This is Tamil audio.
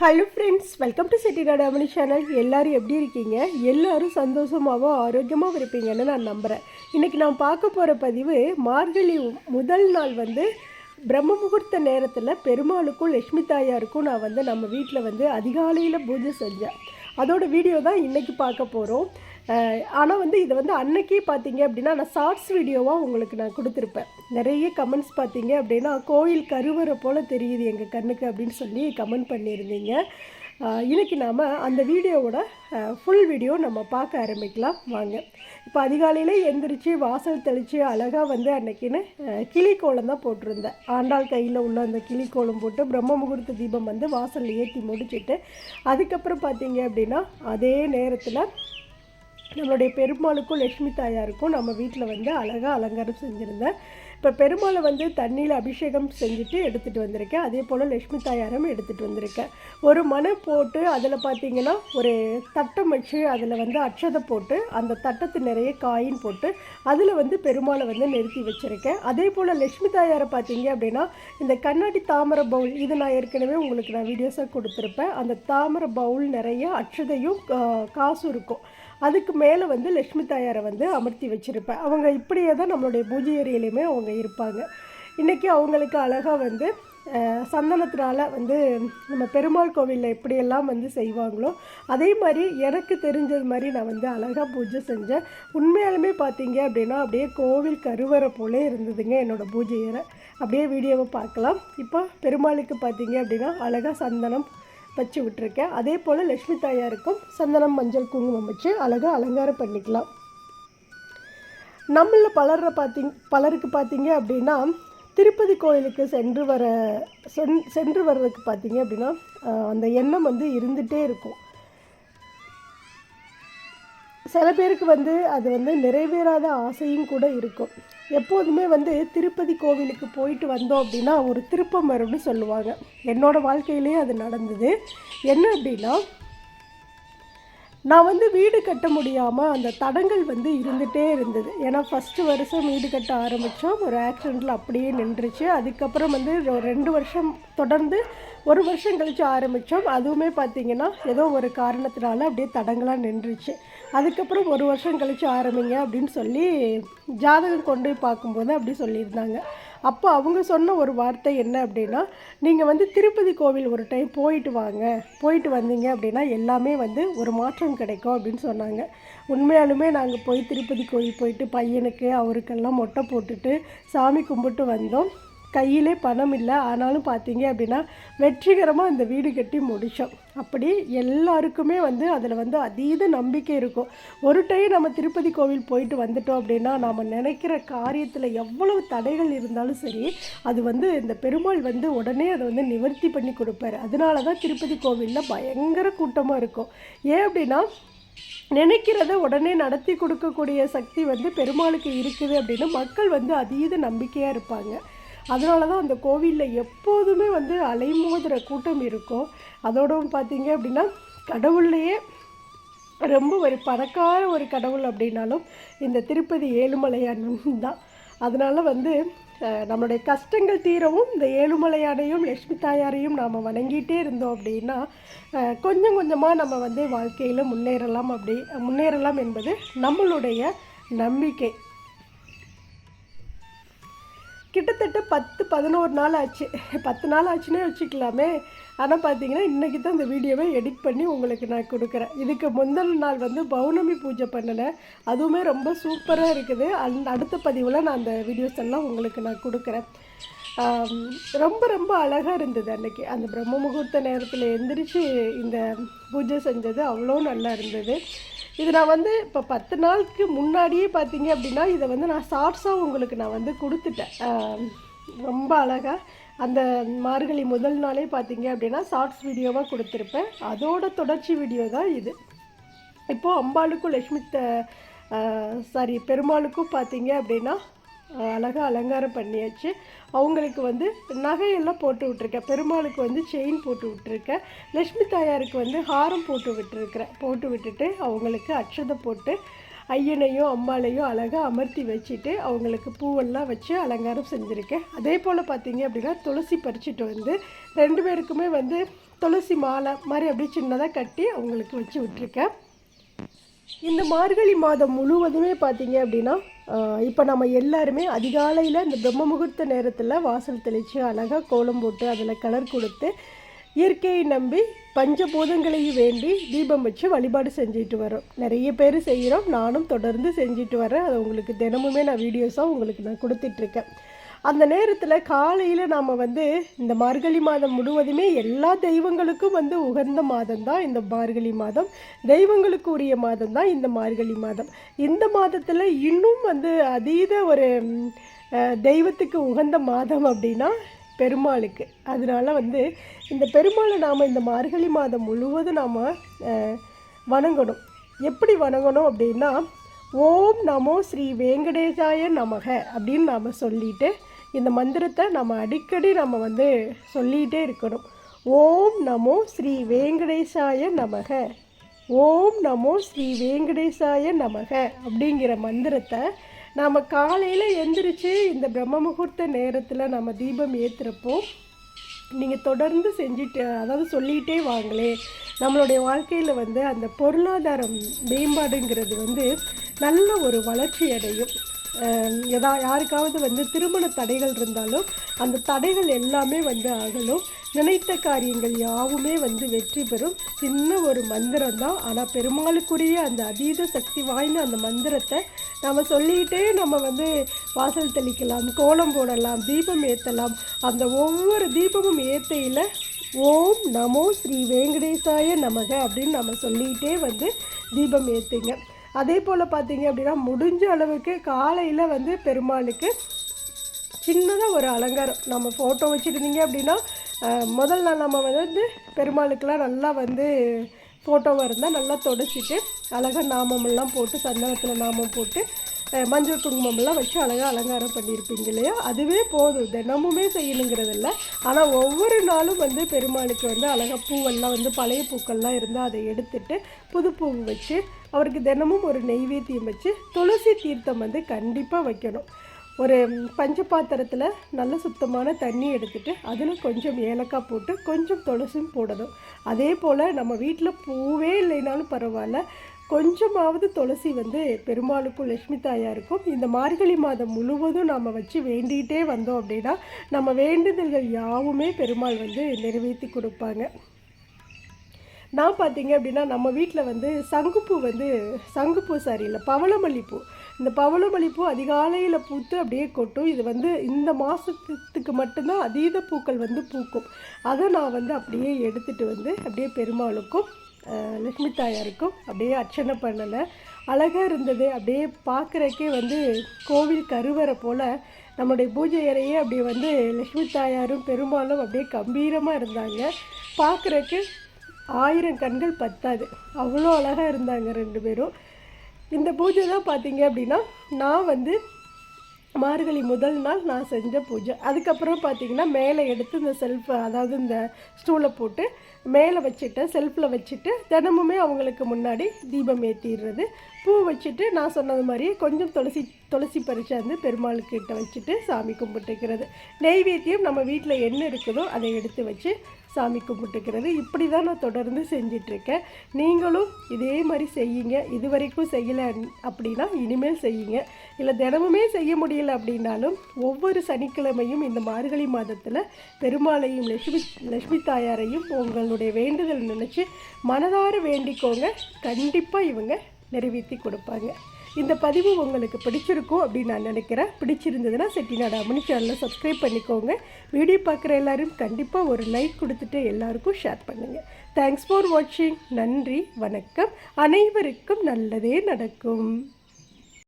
Hello friends welcome to Chettinad Amani channel எல்லோரும் எப்படி இருக்கீங்க? எல்லோரும் சந்தோஷமாகவும் ஆரோக்கியமாகவும் இருப்பீங்கன்னு நான் நம்புகிறேன் இன்றைக்கி நான் பார்க்க போகிற பதிவு மார்கழி முதல் நாள் வந்து பிரம்ம முகூர்த்த நேரத்தில் பெருமாளுக்கும் லட்சுமி தாயாருக்கும் நான் வந்து நம்ம வீட்டில் வந்து அதிகாலையில் பூஜை செஞ்சேன். அதோட வீடியோ தான் இன்றைக்கி பார்க்க போகிறோம் ஆனால் வந்து இதை வந்து அன்னைக்கே பார்த்தீங்க அப்படின்னா நான் ஷார்ட்ஸ் வீடியோவாக உங்களுக்கு நான் கொடுத்துருப்பேன். நிறைய கமெண்ட்ஸ் பார்த்தீங்க அப்படின்னா கோயில் கருவறை போல் தெரியுது எங்கள் கண்ணுக்கு அப்படின்னு சொல்லி கமெண்ட் பண்ணியிருந்தீங்க. இன்றைக்கி நாம் அந்த வீடியோவோட ஃபுல் வீடியோ நம்ம பார்க்க ஆரம்பிக்கலாம். வாங்க. இப்போ அதிகாலையில் எந்திரிச்சு வாசல் தெளித்து அழகாக வந்து அன்னைக்குன்னு அஹ், கிளிக்கோலம் தான் போட்டிருந்தேன். ஆண்டாள் கையில் உள்ள அந்த கிளிக்கோலம் போட்டு பிரம்ம முகூர்த்த தீபம் வந்து வாசலில் ஏற்றி முடிச்சிட்டு அதுக்கப்புறம் பார்த்தீங்க அப்படின்னா அதே நேரத்தில் நம்மளுடைய பெருமாளுக்கும் லட்சுமி தாயாருக்கும் நம்ம வீட்டில் வந்து அழகாக அலங்காரம் செஞ்சுருந்தேன். இப்போ பெருமாளை வந்து தண்ணியில் அபிஷேகம் செஞ்சுட்டு எடுத்துகிட்டு வந்திருக்கேன். அதே போல் லட்சுமி தாயாரும் எடுத்துகிட்டு வந்திருக்கேன். ஒரு மனை போட்டு அதில் பார்த்திங்கன்னா ஒரு தட்டம் வச்சு அதில் வந்து அட்சதை போட்டு அந்த தட்டத்து நிறைய காயின் போட்டு அதில் வந்து பெருமாளை வந்து நிறுத்தி வச்சுருக்கேன். அதே போல் லட்சுமி தாயாரை பார்த்தீங்க அப்படின்னா இந்த கண்ணாடி தாமரை பவுல் இது நான் ஏற்கனவே உங்களுக்கு நான் வீடியோஸாக கொடுத்துருப்பேன். அந்த தாமரை பவுல் நிறைய அட்சதையும் கா- காசும் இருக்கும். அதுக்கு மேலே வந்து லக்ஷ்மி தாயாரை வந்து அமர்த்தி வச்சுருப்பேன். அவங்க இப்படியே தான் நம்மளுடைய பூஜை அறையிலையுமே அவங்க இருப்பாங்க. இன்றைக்கி அவங்களுக்கு அழகாக வந்து சந்தனத்தினால் வந்து நம்ம பெருமாள் கோவிலில் எப்படியெல்லாம் வந்து செய்வாங்களோ அதே மாதிரி எனக்கு தெரிஞ்சது மாதிரி நான் வந்து அழகாக பூஜை செஞ்சேன். உண்மையாலுமே பார்த்தீங்க அப்படின்னா அப்படியே கோவில் கருவறை போலே இருந்ததுங்க என்னோடய பூஜை அப்படியே வீடியோவை பார்க்கலாம். இப்போ பெருமாளுக்கு பார்த்தீங்க அப்படின்னா அழகாக சந்தனம் வச்சு விட்டுருக்கேன் அதே போல் லக்ஷ்மி தாயாருக்கும் சந்தனம் மஞ்சள் குங்குமம் வச்சு அழகாக அலங்காரம் பண்ணிக்கலாம். நம்மள பலரை பார்த்திங் பலருக்கு பார்த்தீங்க அப்படின்னா திருப்பதி கோயிலுக்கு சென்று வர சென் சென்று வர்றதுக்கு பார்த்தீங்க அப்படின்னா அந்த எண்ணம் வந்து இருந்துகிட்டே இருக்கும். சில பேருக்கு வந்து அது வந்து நிறைவேறாத ஆசையும் கூட இருக்கும். எப்போதுமே வந்து திருப்பதி கோவிலுக்கு போயிட்டு வந்தோம் அப்படின்னா ஒரு திருப்பம் வரும்னு சொல்லுவாங்க. என்னோடய வாழ்க்கையிலேயே அது நடந்தது. என்ன அப்படின்னா நான் வந்து வீடு கட்ட முடியாமல் அந்த தடங்கள் வந்து இருந்துகிட்டே இருந்தது. ஏன்னா ஃபஸ்ட்டு வருஷம் வீடு கட்ட ஆரம்பித்தோம் ஒரு ஆக்சிடெண்ட்டில் அப்படியே நின்றுச்சு. அதுக்கப்புறம் வந்து ரெண்டு வருஷம் தொடர்ந்து ஒரு வருஷம் கழித்து ஆரம்பித்தோம் அதுவுமே பார்த்திங்கன்னா ஏதோ ஒரு காரணத்தினால அப்படியே தடங்களாக நின்றுச்சு. அதுக்கப்புறம் ஒரு வருஷம் கழித்து ஆரம்பிங்க அப்படின்னு சொல்லி ஜாதகம் கொண்டு போய் பார்க்கும்போது அப்படி சொல்லியிருந்தாங்க. அப்போ அவங்க சொன்ன ஒரு வார்த்தை என்ன அப்படின்னா நீங்கள் வந்து திருப்பதி கோவில் ஒரு டைம் போயிட்டு வாங்க. போயிட்டு வந்தீங்க அப்படின்னா எல்லாமே வந்து ஒரு மாற்றம் கிடைக்கும் அப்படின்னு சொன்னாங்க. உண்மையாலுமே நாங்கள் போய் திருப்பதி கோவில் போயிட்டு பையனுக்கு அவருக்கெல்லாம் மொட்டை போட்டுட்டு சாமி கும்பிட்டு வந்தோம். கையிலே பணம் இல்லை. ஆனாலும் பார்த்தீங்க அப்படின்னா வெற்றிகரமாக இந்த வீடு கட்டி முடித்தோம் அப்படி எல்லாருக்குமே வந்து அதில் வந்து அதீத நம்பிக்கை இருக்கும். ஒரு டைம் நம்ம திருப்பதி கோவில் போயிட்டு வந்துட்டோம் அப்படின்னா நாம் நினைக்கிற காரியத்தில் எவ்வளவு தடைகள் இருந்தாலும் சரி அது வந்து இந்த பெருமாள் வந்து உடனே அதை வந்து நிவர்த்தி பண்ணி கொடுப்பாரு. அதனால தான் திருப்பதி கோவிலில் பயங்கர கூட்டமாக இருக்கும். ஏன் அப்படின்னா நினைக்கிறத உடனே நடத்தி கொடுக்கக்கூடிய சக்தி வந்து பெருமாளுக்கு இருக்குது அப்படின்னு மக்கள் வந்து அதீத நம்பிக்கையாக இருப்பாங்க. அதனால தான் அந்த கோவிலில் எப்போதுமே வந்து அலைமோதுற கூட்டம் இருக்கும். அதோடவும் பார்த்தீங்க அப்படின்னா கடவுள்லையே ரொம்ப ஒரு பணக்கார ஒரு கடவுள் அப்படின்னாலும் இந்த திருப்பதி ஏழுமலையான் தான் அதனால் வந்து நம்மளுடைய கஷ்டங்கள் தீரவும் இந்த ஏழுமலையானையும் லட்சுமி தாயாரையும் நாம் வணங்கிட்டே இருந்தோம் அப்படின்னா கொஞ்சம் கொஞ்சமாக நம்ம வந்து வாழ்க்கையில் முன்னேறலாம் அப்படி முன்னேறலாம் என்பது நம்மளுடைய நம்பிக்கை. கிட்டத்தட்ட பத்து பதினோரு நாள் ஆச்சு. பத்து நாள் ஆச்சுன்னே வச்சுக்கலாமே. ஆனால் பார்த்தீங்கன்னா இன்றைக்கி தான் இந்த வீடியோவை எடிட் பண்ணி உங்களுக்கு நான் கொடுக்குறேன். இதுக்கு முந்தின நாள் வந்து பௌர்ணமி பூஜை பண்ணினேன் அதுவுமே ரொம்ப சூப்பராக இருக்குது. அந்த அடுத்த பதிவில் நான் அந்த வீடியோஸ் எல்லாம் உங்களுக்கு நான் கொடுக்குறேன். ரொம்ப ரொம்ப அழகாக இருந்தது அன்றைக்கி அந்த பிரம்ம முகூர்த்த நேரத்தில் எந்திரிச்சு இந்த பூஜை செஞ்சது அவ்வளோ நல்லா இருந்தது. இது நான் வந்து இப்போ பத்து நாளுக்கு முன்னாடியே பார்த்தீங்க அப்படின்னா இதை வந்து நான் ஷார்ட்ஸாக உங்களுக்கு நான் வந்து கொடுத்துட்டேன். ரொம்ப அழகாக அந்த மார்கழி முதல் நாளே பார்த்தீங்க அப்படின்னா ஷார்ட்ஸ் வீடியோவாக கொடுத்துருப்பேன். அதோட தொடர்ச்சி வீடியோ தான் இது. இப்போது அம்பாளுக்கும் லக்ஷ்மி சாரி பெருமாளுக்கும் பார்த்தீங்க அப்படின்னா அழகாக அலங்காரம் பண்ணியாச்சு. அவங்களுக்கு வந்து நகையெல்லாம் போட்டு விட்ருக்கேன் பெருமாளுக்கு வந்து செயின் போட்டு விட்ருக்கேன் லக்ஷ்மி தாயாருக்கு வந்து ஹாரம் போட்டு விட்டுருக்கிறேன். போட்டு விட்டுட்டு அவங்களுக்கு அச்சதை போட்டு ஐயனையும் அம்பாளையும் அழகாக அமர்த்தி வச்சுட்டு அவங்களுக்கு பூவெல்லாம் வச்சு அலங்காரம் செஞ்சுருக்கேன். அதே போல் பார்த்தீங்க அப்படின்னா துளசி பறிச்சுட்டு வந்து ரெண்டு பேருக்குமே வந்து துளசி மாலை மாதிரி அப்படியே சின்னதாக கட்டி அவங்களுக்கு வச்சு விட்டுருக்கேன். இந்த மார்கழி மாதம் முழுவதுமே பார்த்தீங்க அப்படின்னா இப்போ நம்ம எல்லாருமே அதிகாலையில் இந்த பிரம்ம முகூர்த்த நேரத்தில் வாசல் தெளித்து அழகாக கோலம் போட்டு அதில் கலர் கொடுத்து இயற்கையை நம்பி பஞ்சபூதங்களையும் வேண்டி தீபம் வச்சு வழிபாடு செஞ்சுட்டு வரோம். நிறைய பேர் செய்கிறோம் நானும் தொடர்ந்து செஞ்சுட்டு வரேன் அது உங்களுக்கு தினமுமே நான் வீடியோஸாக உங்களுக்கு நான் கொடுத்துட்ருக்கேன் அந்த நேரத்தில் காலையில் நாம் வந்து இந்த மார்கழி மாதம் முழுவதுமே எல்லா தெய்வங்களுக்கும் வந்து உகந்த மாதம் தான் இந்த மார்கழி மாதம். தெய்வங்களுக்கு உரிய மாதம் தான் இந்த மார்கழி மாதம். இந்த மாதத்தில் இன்னும் வந்து அதீத ஒரு தெய்வத்துக்கு உகந்த மாதம் அப்படின்னா பெருமாளுக்கு. அதனால் வந்து இந்த பெருமாளை நாம் இந்த மார்கழி மாதம் முழுவதும் நாம் வணங்கணும். எப்படி வணங்கணும் அப்படின்னா ஓம் நமோ ஸ்ரீ வேங்கடேசாய நமக அப்படின்னு நாம் சொல்லிட்டு இந்த மந்திரத்தை நம்ம அடிக்கடி நம்ம வந்து சொல்லிகிட்டே இருக்கணும். ஓம் நமோ ஸ்ரீ வேங்கடேசாய நமக. ஓம் நமோ ஸ்ரீ வேங்கடேசாய நமக அப்படிங்கிற மந்திரத்தை நாம் காலையில் எந்திரிச்சு இந்த பிரம்ம முகூர்த்த நேரத்தில் நம்ம தீபம் ஏற்றுறப்போ நீங்கள் தொடர்ந்து செஞ்சுட்டு அதாவது சொல்லிகிட்டே வாங்களே. நம்மளுடைய வாழ்க்கையில் வந்து அந்த பொருளாதாரம் மேம்பாடுங்கிறது வந்து நல்ல ஒரு வளர்ச்சி அடையும். எதா யாருக்காவது வந்து திருமண தடைகள் இருந்தாலும் அந்த தடைகள் எல்லாமே வந்து அகலும். நினைத்த காரியங்கள் யாவுமே வந்து வெற்றி பெறும். சின்ன ஒரு மந்திரம் தான் ஆனால் பெருமாளுக்குரிய அந்த அதீத சக்தி வாய்ந்த அந்த மந்திரத்தை நம்ம சொல்லிக்கிட்டே நம்ம வந்து வாசல் தெளிக்கலாம் கோலம் போடலாம் தீபம் ஏற்றலாம் அந்த ஒவ்வொரு தீபமும் ஏற்றையில் ஓம் நமோ ஸ்ரீ வேங்கடேசாய நமக அப்படின்னு நம்ம சொல்லிக்கிட்டே வந்து தீபம் ஏற்றுங்க அதே போல் பார்த்தீங்க அப்படின்னா முடிஞ்ச அளவுக்கு காலையில் வந்து பெருமாளுக்கு சின்னதாக ஒரு அலங்காரம். நம்ம ஃபோட்டோ வச்சுருந்தீங்க அப்படின்னா முதல் நாள் நம்ம வந்து பெருமாளுக்கெலாம் நல்லா வந்து ஃபோட்டோவாக இருந்தால் நல்லா தொடச்சிட்டு அழகாக நாமமெல்லாம் போட்டு சந்தனத்தில் நாமம் போட்டு மஞ்சள் குங்குமம்லாம் வச்சு அழகாக அலங்காரம் பண்ணியிருப்பீங்க இல்லையா? அதுவே போதும். தினமுமே செய்யணுங்கிறதில்ல. ஆனால் ஒவ்வொரு நாளும் வந்து பெருமாளுக்கு வந்து அழகாக பூவெல்லாம் வந்து பழைய பூக்கள்லாம் இருந்தால் அதை எடுத்துட்டு புது பூ வச்சு அவருக்கு தினமும் ஒரு நெய்வேத்தியம் வச்சு துளசி தீர்த்தம் வந்து கண்டிப்பாக வைக்கணும். ஒரு பஞ்ச பாத்திரத்தில் நல்ல சுத்தமான தண்ணி எடுத்துகிட்டு அதில் கொஞ்சம் ஏலக்காய் போட்டு கொஞ்சம் துளசியும் போடணும். அதே போல் நம்ம வீட்டில் பூவே இல்லைனாலும் பரவாயில்ல. கொஞ்சமாவது துளசி வந்து பெருமாளுக்கும் லக்ஷ்மி தாயாருக்கும் இந்த மார்கழி மாதம் முழுவதும் நாம் வச்சு வேண்டிகிட்டே வந்தோம் அப்படின்னா நம்ம வேண்டுதல்கள் யாவுமே பெருமாள் வந்து நிறைவேற்றி கொடுப்பாங்க. நான் பார்த்தீங்க அப்படின்னா நம்ம வீட்டில் வந்து சங்குப்பூ வந்து சங்குப்பூ சாரி இல்லை பவளமல்லிப்பூ. இந்த பவளமல்லிப்பூ அதிகாலையில் பூத்து அப்படியே கொட்டும். இது வந்து இந்த மாதத்துக்கு மட்டும்தான் அதீத பூக்கள் வந்து பூக்கும். அதை நான் வந்து அப்படியே எடுத்துகிட்டு வந்து அப்படியே பெருமாளுக்கும் லக்ஷ்மி தாயாருக்கும் அப்படியே அர்ச்சனை பண்ணலை. அழகாக இருந்தது. அப்படியே பார்க்குறக்கே வந்து கோவில் கருவறை போல் நம்முடைய பூஜை அறையே அப்படியே வந்து லக்ஷ்மி தாயாரும் பெருமாளும் அப்படியே கம்பீரமாக இருந்தாங்க. பார்க்குறக்கு ஆயிரம் கண்கள் பத்தாது. அவ்வளோ அழகாக இருந்தாங்க ரெண்டு பேரும். இந்த பூஜை தான் பார்த்தீங்க அப்படின்னா நான் வந்து மார்கழி முதல் நாள் நான் செஞ்ச பூஜை. அதுக்கப்புறம் பார்த்திங்கன்னா மேலே எடுத்து இந்த செல்ஃப் அதாவது இந்த ஸ்டூலை போட்டு மேலே வச்சுட்டு செல்ஃபில் வச்சுட்டு தினமுமே அவங்களுக்கு முன்னாடி தீபம் ஏற்றிடுறது பூ வச்சுட்டு நான் சொன்னது மாதிரியே கொஞ்சம் துளசி துளசி பறிச்சாந்து பெருமாளுக்கிட்ட வச்சுட்டு சாமி கும்பிட்டுக்கிறது. நெய்வேத்தியம் நம்ம வீட்டில் என்ன இருக்குதோ அதை எடுத்து வச்சு சாமி கும்பிட்டுக்கிறது. இப்படி தான் நான் தொடர்ந்து செஞ்சிட்ருக்கேன். நீங்களும் இதே மாதிரி செய்யுங்க. இது வரைக்கும் செய்யலை அப்படின்னா இனிமேல் செய்யுங்க. இல்லை தினமுமே செய்ய முடியல அப்படின்னாலும் ஒவ்வொரு சனிக்கிழமையும் இந்த மார்கழி மாதத்தில் பெருமாளையும் லட்சுமி லட்சுமி தாயாரையும் உங்களுடைய வேண்டுதல் நினச்சி மனதார வேண்டிக்கோங்க. கண்டிப்பாக இவங்க நிறைவேற்றி கொடுப்பாங்க. இந்த பதிவு உங்களுக்கு பிடிச்சிருக்கும் அப்படின்னு நான் நினைக்கிறேன். பிடிச்சிருந்ததுன்னா செட்டிநாடு அம்மனி சேனலை சப்ஸ்கிரைப் பண்ணிக்கோங்க. வீடியோ பார்க்குற எல்லோரும் கண்டிப்பாக ஒரு லைக் கொடுத்துட்டு எல்லாருக்கும் ஷேர் பண்ணுங்கள் தேங்க்ஸ் ஃபார் வாட்சிங் நன்றி வணக்கம். அனைவருக்கும் நல்லதே நடக்கும்.